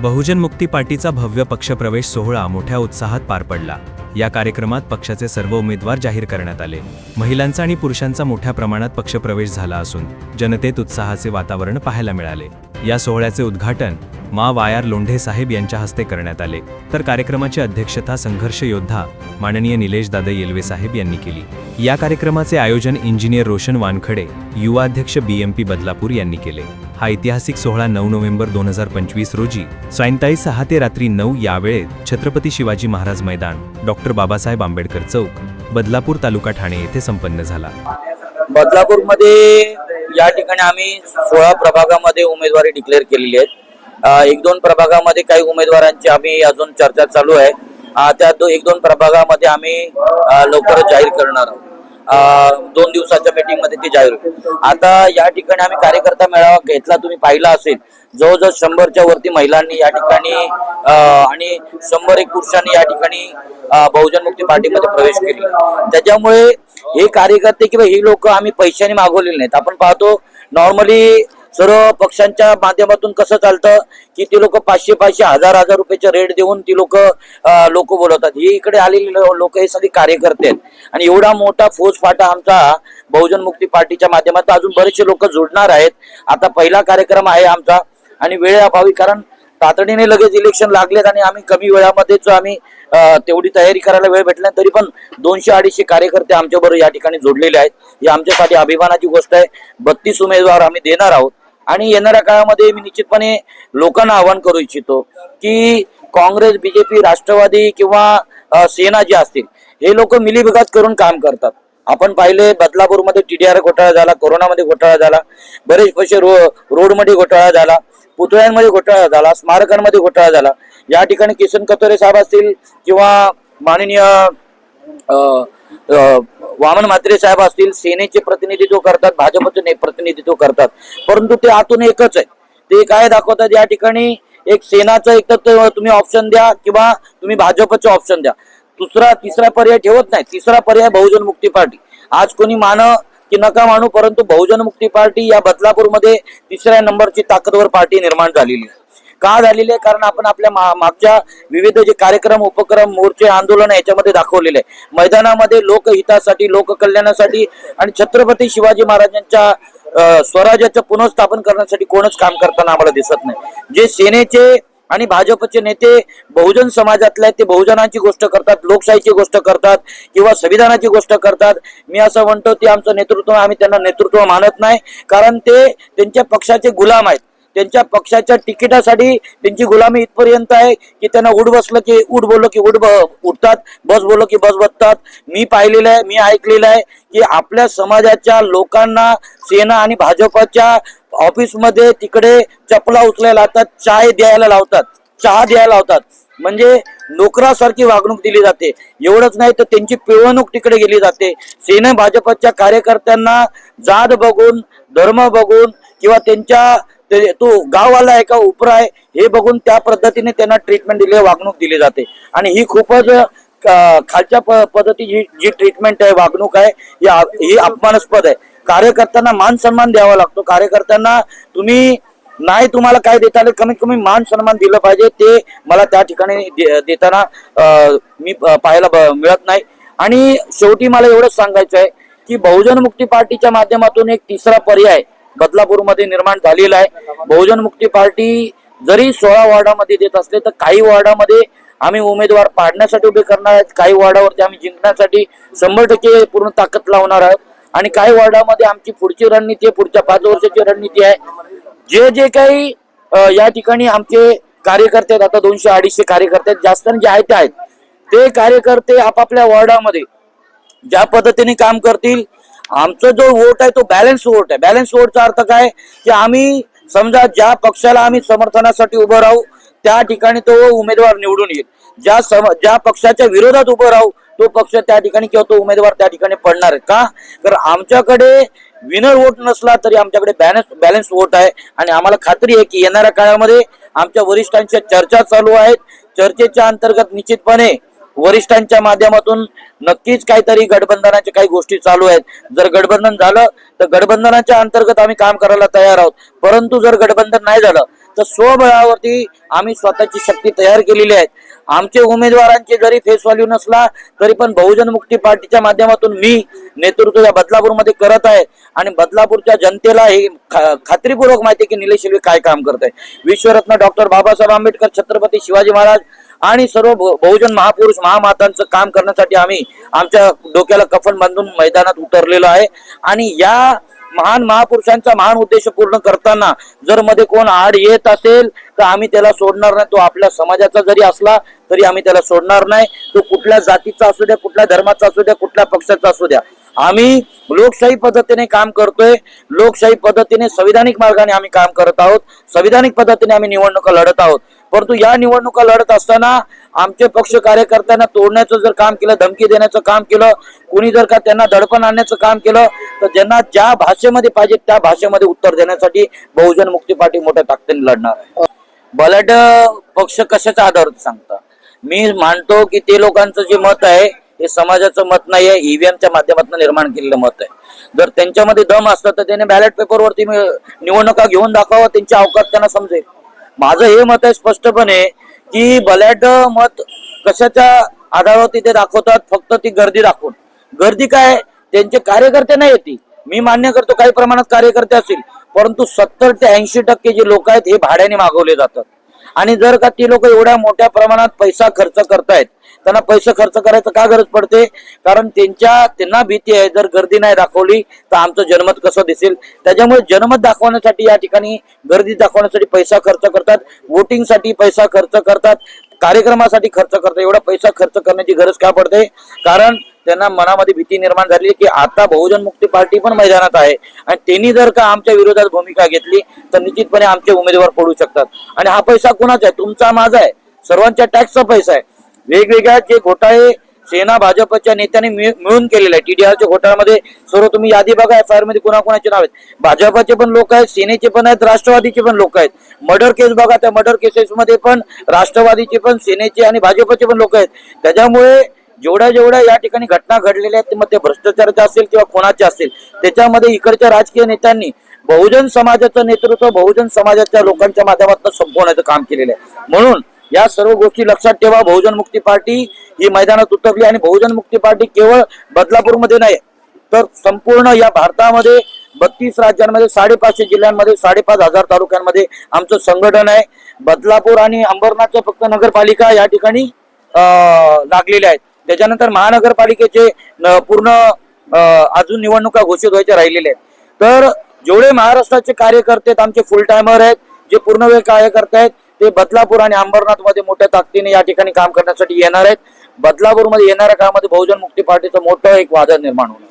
बहुजन मुक्ती पार्टीचा भव्य पक्षप्रवेश सोहळा मोठ्या उत्साहात पार पडला. या कार्यक्रमात पक्षाचे सर्व उमेदवार जाहीर करण्यात आले. महिलांचा आणि पुरुषांचा मोठ्या प्रमाणात पक्षप्रवेश झाला असून जनतेत उत्साहाचे वातावरण पाहायला मिळाले. या सोहळ्याचे उद्घाटन मा. वायार लोंढे साहेब यांच्या हस्ते करण्यात आले. तर कार्यक्रमाची अध्यक्षता संघर्ष योद्धा माननीय निलेश दादा येलवे साहेब यांनी केली. या कार्यक्रमाचे आयोजन इंजिनियर रोशन वानखडे युवा अध्यक्ष बी. एम. पी. बदलापूर यांनी केले. हा ऐतिहासिक सोहळा नऊ नोव्हेंबर दोन हजार पंचवीस रोजी सायंकाळी सहा ते रात्री नऊ या वेळेत छत्रपती शिवाजी महाराज मैदान डॉक्टर बाबासाहेब आंबेडकर चौक बदलापूर तालुका ठाणे येथे संपन्न झाला. बदलापूरमध्ये या ठिकाणी आम्ही सोळा प्रभागामध्ये उमेदवारी डिक्लेअर केलेली आहेत. एक दोन प्रभागामध्ये काही उमेदवारांची आम्ही अजून चर्चा चालू आहे. त्या दो एक दोन प्रभागामध्ये आम्ही लवकरच जाहीर करणार आहोत. दोन दिवसाच्या मीटिंगमध्ये ते जाहीर होईल. आता या ठिकाणी आम्ही कार्यकर्ता मेळावा घेतला तुम्ही पाहिला असेल. जवळजवळ शंभरच्या वरती महिलांनी या ठिकाणी आणि शंभर एक पुरुषांनी या ठिकाणी बहुजन मुक्ती पार्टीमध्ये प्रवेश केला. त्याच्यामुळे हे कार्यकर्ते किंवा ही लोक आम्ही पैशाने मागवलेले नाहीत. आपण पाहतो नॉर्मली सर्व पक्षांच्या माध्यमातून कसं चालतं की ती लोक पाचशे पाचशे हजार हजार रुपयाचे रेट देऊन ती लोक लोक बोलवतात. ही इकडे आलेली लोक हे सगळे कार्यकर्ते आहेत. आणि एवढा मोठा फौज फाटा आमचा बहुजन मुक्ती पार्टीच्या माध्यमातून अजून बरेचसे लोक जोडणार आहेत. आता पहिला कार्यक्रम आहे आमचा आणि वेळेअभावी कारण तातडीने लगेच इलेक्शन लागलेत आणि आम्ही कमी वेळामध्येच आम्ही तेवढी तयारी करायला वेळ भेटला नाही. तरी पण दोनशे अडीचशे कार्यकर्ते आमच्याबरोबर या ठिकाणी जोडलेले आहेत. ही आमच्यासाठी अभिमानाची गोष्ट आहे. बत्तीस उमेदवार आम्ही देणार आहोत. आणि येणाऱ्या काळामध्ये मी निश्चितपणे लोकांना आवाहन करू इच्छितो की काँग्रेस बीजेपी राष्ट्रवादी किंवा सेना जे असतील हे लोक मिलीभगत करून काम करतात. आपण पाहिले बदलापूरमध्ये टीडीआर घोटाळा झाला कोरोनामध्ये घोटाळा झाला बरेच पैसे रो रोडमध्ये घोटाळा झाला पुतळ्यांमध्ये घोटाळा झाला स्मारकांमध्ये घोटाळा झाला. या ठिकाणी किसन कतोरे साहेब असतील किंवा माननीय वामन म्हात्रे साहेब असतील सेनेचे प्रतिनिधित्व करतात भाजपचे ने- प्रतिनिधित्व करतात. परंतु ते आतून एकच आहे. ते काय दाखवतात या ठिकाणी? एक सेनाचं एक तर तुम्ही ऑप्शन द्या किंवा तुम्ही भाजपचे ऑप्शन द्या. दुसरा तिसरा पर्याय ठेवत नाही. तिसरा पर्याय बहुजन मुक्ती पार्टी. आज कोणी मान की नका मानू परंतु बहुजन मुक्ती पार्टी या बदलापूरमध्ये तिसऱ्या नंबरची ताकदवर पार्टी निर्माण झालेली आहे. का झालेली आहे? कारण आपण आपल्या मा- मागच्या विविध जे कार्यक्रम उपक्रम मोर्चे आंदोलन याच्यामध्ये दाखवलेले आहे. मैदानामध्ये लोकहितासाठी लोककल्याणासाठी आणि छत्रपती शिवाजी महाराजांच्या स्वराज्याचं पुनर्स्थापन करण्यासाठी कोणच काम करताना आम्हाला दिसत नाही. जे सेनेचे आणि भाजपचे नेते बहुजन समाजातले आहेत, ते बहुजनांची गोष्ट करतात लोकशाहीची गोष्ट करतात किंवा संविधानाची गोष्ट करतात. मी असं म्हणतो की आमचं नेतृत्व आम्ही त्यांना नेतृत्व मानत नाही. कारण ते त्यांच्या पक्षाचे गुलाम आहेत. त्यांच्या पक्षाच्या तिकिटासाठी त्यांची गुलामी इथपर्यंत आहे की त्यांना उठ बसलं की उठ बोललो की उठ ब- उठतात बस बोललो की बस बसतात. मी पाहिलेलं आहे मी ऐकलेलं आहे की आपल्या समाजाच्या लोकांना सेना आणि भाजपच्या ऑफिसमध्ये तिकडे चपला उचलायला लावतात चाय द्यायला लावतात चहा द्यायला लावतात. म्हणजे नोकरासारखी वागणूक दिली जाते. एवढंच नाही तर त्यांची पिळवणूक तिकडे गेली जाते. सेना भाजपच्या कार्यकर्त्यांना जात बघून धर्म बघून किंवा त्यांच्या ते- तो गाववाला आहे का उपरा आहे हे बघून त्या पद्धतीने त्यांना ट्रीटमेंट दिली वागणूक दिली जाते. आणि ही खूपच खालच्या प- पद्धती जी जी ट्रीटमेंट आहे वागणूक आहे ही ही अपमानास्पद आहे. कार्यकर्त्यांना मान सन्मान द्यावा लागतो. कार्यकर्त्यांना तुम्ही नाही तुम्हाला काय देता आले कमीत कमी मान सन्मान दिलं पाहिजे. ते मला त्या ठिकाणी दे- देताना मी पाहायला ब- मिळत नाही. आणि शेवटी मला एवढंच सांगायचं आहे की बहुजन मुक्ती पार्टीच्या माध्यमातून एक तिसरा पर्याय बदलापूरमध्ये निर्माण झालेला आहे. बहुजन मुक्ती पार्टी जरी सोळा वॉर्डामध्ये देत असले तर काही वॉर्डामध्ये आम्ही उमेदवार पाडण्यासाठी उभे करणार आहेत. काही वॉर्डावरती आम्ही जिंकण्यासाठी शंभर टक्के पूर्ण ताकद लावणार आहोत. आणि काही वॉर्डामध्ये आमची पुढची रणनीती आहे पुढच्या पाच वर्षाची रणनीती आहे. जे जे काही या ठिकाणी आमचे कार्यकर्ते आहेत आता दोनशे अडीचशे कार्यकर्ते आहेत जास्त जे आहेत ते आहेत. ते कार्यकर्ते आपापल्या वॉर्डामध्ये ज्या पद्धतीने काम करतील आमचा जो वोट आहे तो बॅलन्स वोट आहे. बॅलन्स वोटचा अर्थ काय? की आम्ही समजा ज्या पक्षाला आम्ही समर्थनासाठी उभं राहू त्या ठिकाणी तो उमेदवार निवडून येईल. ज्या सम ज्या पक्षाच्या विरोधात उभं राहू तो पक्ष त्या ठिकाणी किंवा तो उमेदवार त्या ठिकाणी पडणार आहे. का? तर आमच्याकडे विनर वोट नसला तरी आमच्याकडे बॅलन्स बॅलन्स वोट आहे. आणि आम्हाला खात्री आहे की येणाऱ्या काळामध्ये आमच्या वरिष्ठांच्या चर्चा चालू आहेत. चर्चेच्या अंतर्गत निश्चितपणे वरिष्ठांच्या माध्यमातून नक्कीच काहीतरी गठबंधनाच्या काही गोष्टी चालू आहेत. जर गठबंधन झालं तर गठबंधनाच्या अंतर्गत आम्ही काम करायला तयार आहोत. परंतु जर गठबंधन नाही झालं तर स्वबळावरती आम्ही स्वतःची शक्ती तयार केलेली आहे. आमचे उमेदवारांचे जरी फेस व्हॅल्यू नसला तरी पण बहुजन मुक्ती पार्टीच्या माध्यमातून मी नेतृत्व या बदलापूरमध्ये करत आहे. आणि बदलापूरच्या जनतेला हे खा- खात्रीपूर्वक माहिती आहे की निलेश काय काम करत आहे विश्वरत्न डॉक्टर बाबासाहेब आंबेडकर छत्रपती शिवाजी महाराज आणि सर्व बहुजन महापुरुष महामातांचं काम करण्यासाठी आम्ही आमच्या डोक्याला कफन बांधून मैदानात उतरलेलो आहे. आणि या महान महापुरुषांचा महान उद्देश पूर्ण करताना जर मध्ये कोण आड येत असेल तर आम्ही त्याला सोडणार नाही. तो आपल्या समाजाचा जरी असला तरी आम्ही त्याला सोडणार नाही. तो कुठल्या जातीचा असू द्या कुठल्या धर्माचा असू द्या कुठल्या पक्षाचा असू द्या. आम्ही लोकशाही पद्धतीने काम करतोय. लोकशाही पद्धतीने संविधानिक मार्गाने आम्ही काम करत आहोत. संविधानिक पद्धतीने आम्ही निवडणुका लढत आहोत. परंतु या निवडणुका लढत असताना आमचे पक्ष कार्यकर्त्यांना तोडण्याचं जर काम केलं धमकी देण्याचं काम केलं कुणी जर का त्यांना दडपण आणण्याचं काम केलं तर ज्यांना ज्या भाषेमध्ये पाहिजे त्या भाषेमध्ये उत्तर देण्यासाठी बहुजन मुक्ती पार्टी मोठ्या ताकदीने लढणार आहे. बलाढ्य पक्ष कशाचा आधार सांगता? मी मानतो की ते लोकांचं जे मत आहे हे समाजाचं मत नाही आहे ईव्हीएमच्या माध्यमातून निर्माण केलेलं मत आहे. जर त्यांच्यामध्ये दम असतं तर त्याने बॅलेट पेपरवरती निवडणुका घेऊन दाखवावं त्यांची अवकाश त्यांना समजेल. माझं हे मत आहे स्पष्टपणे की बलाढ्य मत कशाच्या आधारावर तिथे दाखवतात? फक्त ती गर्दी दाखवून. गर्दी काय? त्यांचे कार्यकर्ते नाही येते मी मान्य करतो काही प्रमाणात कार्यकर्ते असतील. परंतु सत्तर ते ऐंशी टक्के जे लोक आहेत हे भाड्याने मागवले जातात. आणि जर का ती लोक एवढ्या मोठ्या प्रमाणात पैसा खर्च करतायत त्यांना पैसे खर्च करायचं का गरज पडते? कारण त्यांच्या त्यांना भीती आहे जर गर्दी नाही दाखवली तर आमचं जनमत कसं दिसेल? त्याच्यामुळे जनमत दाखवण्यासाठी या ठिकाणी गर्दी दाखवण्यासाठी पैसा खर्च करतात वोटिंगसाठी पैसा खर्च करतात. कार्यक्रमासाठी खर्च करतो. एवढा पैसा खर्च करण्याची गरज का पडते? कारण त्यांना मनामध्ये भीती निर्माण झाली की आता बहुजन मुक्ती पार्टी पण मैदानात आहे. आणि त्यांनी जर का आमच्या विरोधात भूमिका घेतली तर निश्चितपणे आमचे उमेदवार पडू शकतात. आणि हा पैसा कुणाचा आहे? तुमचा माझा आहे. सर्वांच्या टॅक्सचा पैसा आहे. वेगवेगळ्या जे घोटाळे सेना भाजपच्या नेत्यांनी मिळ- मिळून केलेलं आहे. टीडीआरच्या घोटाळ्यामध्ये सर्व तुम्ही यादी बघा एफ आय आरमध्ये कुणाकुणाचे नाव आहेत. भाजपचे पण लोक आहेत सेनेचे पण आहेत राष्ट्रवादीचे पण लोक आहेत. मर्डर केस बघा त्या मर्डर केसेसमध्ये पण राष्ट्रवादीचे पण सेनेचे आणि भाजपचे पण लोक आहेत. त्याच्यामुळे जेवढ्या जेवढ्या या ठिकाणी घटना घडलेल्या आहेत मग ते भ्रष्टाचाराच्या असेल किंवा कोणाच्या असेल त्याच्यामध्ये इकडच्या राजकीय नेत्यांनी बहुजन समाजाचं नेतृत्व बहुजन समाजाच्या लोकांच्या माध्यमातून संपवण्याचं काम केलेलं आहे. म्हणून या सर्व गोष्टी लक्षात ठेवा. बहुजन मुक्ती पार्टी ही मैदानात उतरली आणि बहुजन मुक्ती पार्टी केवळ बदलापूरमध्ये नाही तर संपूर्ण या भारतामध्ये बत्तीस राज्यांमध्ये साडेपाचशे जिल्ह्यांमध्ये साडेपाच हजार तालुक्यांमध्ये आमचं संघटन आहे. बदलापूर आणि अंबरनाथच्या फक्त नगरपालिका या ठिकाणी लागलेल्या आहेत. त्याच्यानंतर महानगरपालिकेचे न- पूर्ण अजून निवडणुका घोषित व्हायच्या राहिलेल्या आहेत. तर जेवढे महाराष्ट्राचे कार्यकर्ते आहेत, आमचे फुल टायमर आहेत जे पूर्ण वेळ कार्य आहेत ते बदलापूर आणि अंबरनाथमध्ये मोठ्या ताकदीने या ठिकाणी काम करण्यासाठी येणार आहेत. बदलापूरमध्ये येणाऱ्या काळामध्ये बहुजन मुक्ती पार्टीचं मोठं एक वादळ निर्माण होणार.